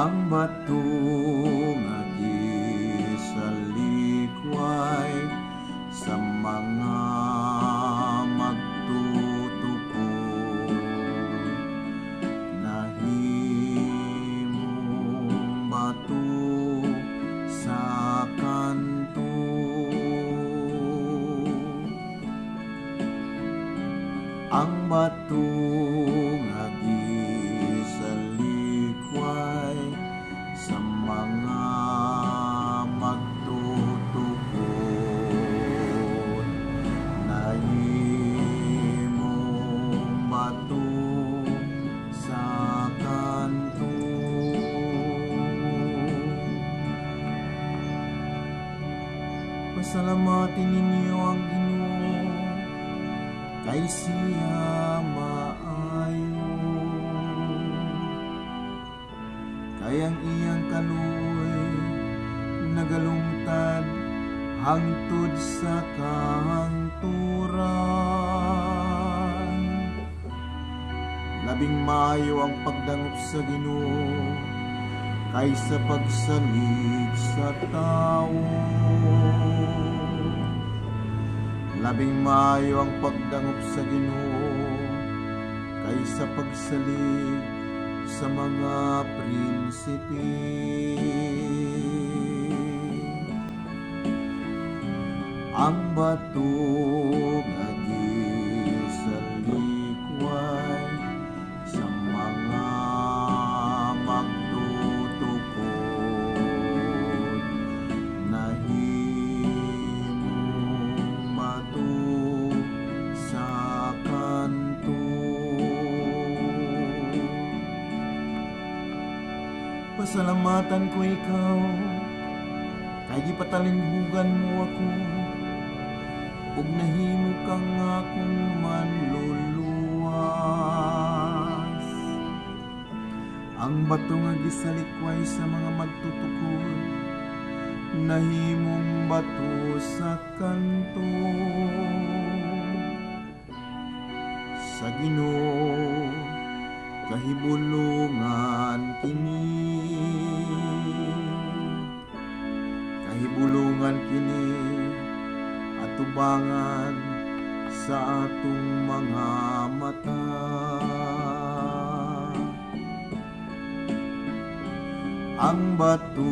Ang bato nga gisalikway sa mga magtutukod Nahimong bato sa kanto. Ang bato Pasalamatin ninyo ang Ginoo kay siya maayo. Kayang iyang kaluoy nagalungtad hangtod sa kahangturan labing maayo ang pagdangop sa Ginoo kaysa pagsalig sa tao Labing maayo ang pagdangop sa Ginoo kaysa pagsalig sa mga prinsipe. Ang bato Pasalamatan ko ikaw. Kay di patalinhugan mo ako Ug nahimo kang akong manluluwas. Ang bato nga gisalikway sa mga magtutukod Nahimong bato sa kanto. Sa Ginoo kahibulungan kini. Kahibulungan kini at tubangan sa atong mga mata. Ang bato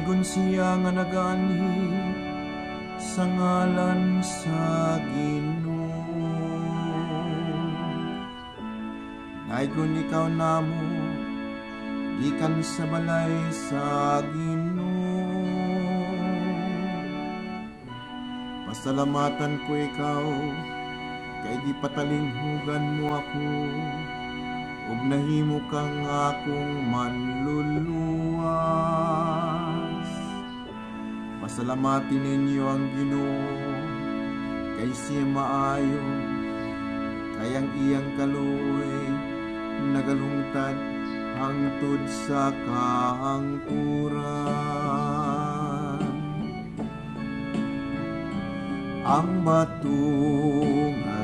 Kaygon siya nga naganhi sa ngalan sa Ginoo. Naigon ikaw namo, gikan sa balay sa Ginoo. Pasalamatan ko ikaw, kay di patalinghugan mo ako, ug nahimo kang akong manluluwas. Pasalamatin ninyo ang Ginoo. Kay siya maayo. Kayang iyang kaluoy. Nagalungtad hangtod sa kahangturan ang bato nga